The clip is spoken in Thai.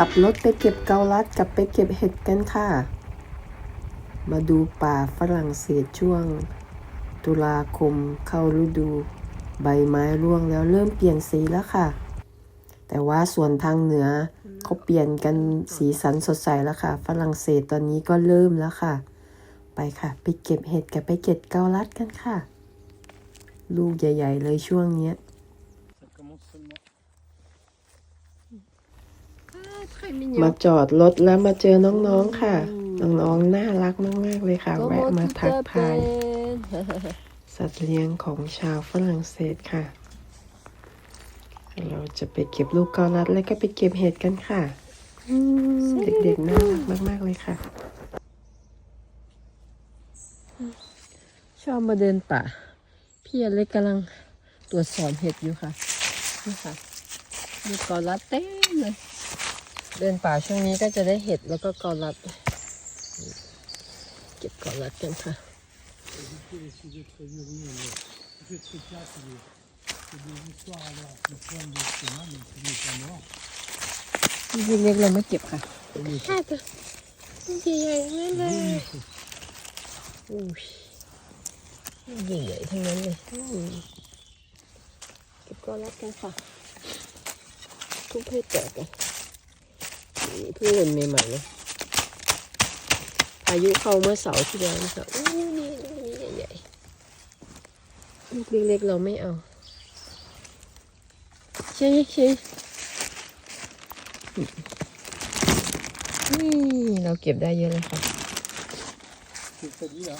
ขับรถไปเก็บเกาลัดกับไปเก็บเห็ดกันค่ะ มาดูป่าฝรั่งเศสช่วง ตุลาคมเข้าฤดู ใบไม้ร่วงแล้วเริ่มเปลี่ยนสีแล้วค่ะ แต่ว่าส่วนทางเหนือเขาเปลี่ยนกันสีสันสดใสแล้วค่ะ ฝรั่งเศสตอนนี้ก็เริ่มแล้วค่ะ ไปค่ะ ไปเก็บเห็ดกับไปเก็บเกาลัดกันค่ะ ลูกใหญ่ ๆ เลยช่วงเนี้ย มา mignon. จอดรถแล้วมาเจอน้องๆค่ะ น้องๆน่ารักมากๆเลยค่ะ แวะ Comment มา tu ทักทาย t'appelles สัตว์เลี้ยงของชาวฝรั่งเศสค่ะ เราจะไปเก็บลูกเกาลัดแล้วก็ไปเก็บเห็ดกันค่ะอืมเด็กๆน่ารักมากๆเลยค่ะ ชอบมาเดินป่า พี่อเล็กกำลังตรวจสอบเห็ดอยู่ค่ะ นี่ค่ะมีกอลัดเต็มเลย เดินป่าช่วงนี้ก็จะได้เห็ดแล้วก็กอลัด เก็บกอลัดกันค่ะ Évitez les sujets très violents, mais ce truc-là, c'est des, c'est des histoires alors, le point de chemin, donc c'est des pas morts. พี่เล็กเราไม่เก็บค่ะห้าตัวใหญ่ๆนั่นเลยอุ้ยใหญ่ๆทั้งนั้นเลยอืมเก็บกอลัดกันค่ะทุกเพศแตกกัน นี่เพิ่งเล่นใหม่ๆเลยพายุเข้าเมื่อเสาร์ที่แล้วนะคะอู้นี่นี้ใหญ่ๆลูกเล็กๆเราไม่เอาใช่ใช่นี่เราเก็บได้เยอะเลยค่ะ C'est ce que t'as dit là